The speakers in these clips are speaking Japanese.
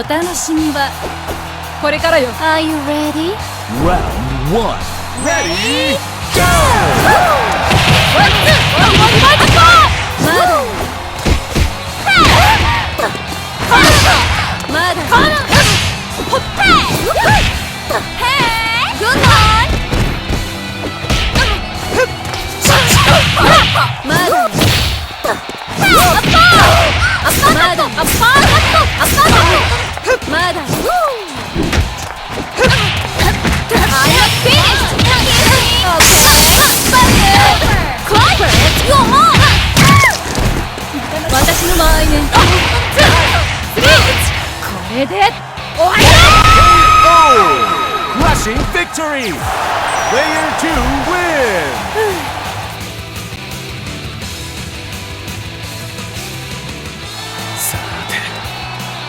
お楽しみはこれからよ Are you ready? Round one. Ready? まだまだ Hey! Good one! まだまだまだ I have finished! Climber, you're more! 私の間合いねこれで終わり Oh! Crushing victory! Player two wins!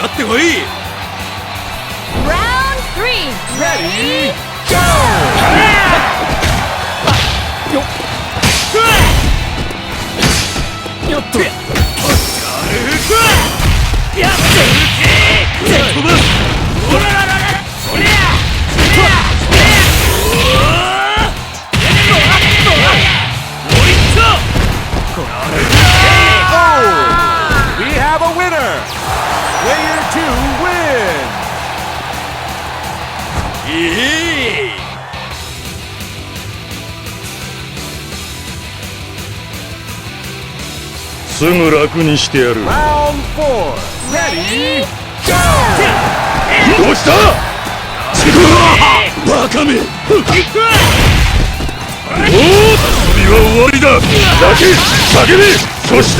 っととかかってこい Round three! Ready? よっとややっ飛ぶおららららそりゃもう一丁 Oh! We have a winner! Player! いいすぐ楽にしてやる。Round four. Ready? どうした？バカめ。おお遊びは終わりだ。泣け叫べ。そして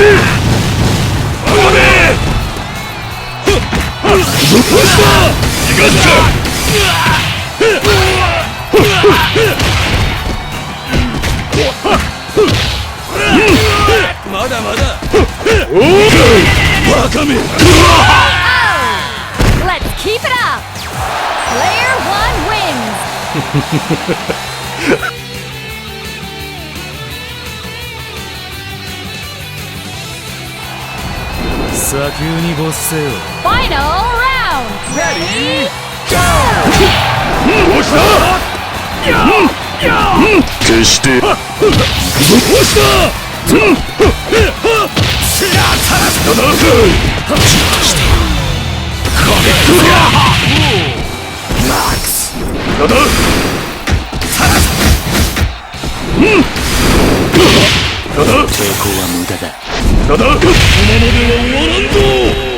まだまだおおバカめ Let's keep it up! Player one wins! 砂丘に没せよ Final た決してどうしたうんやだ抵抗は無駄だやだこのままでは終わらんぞ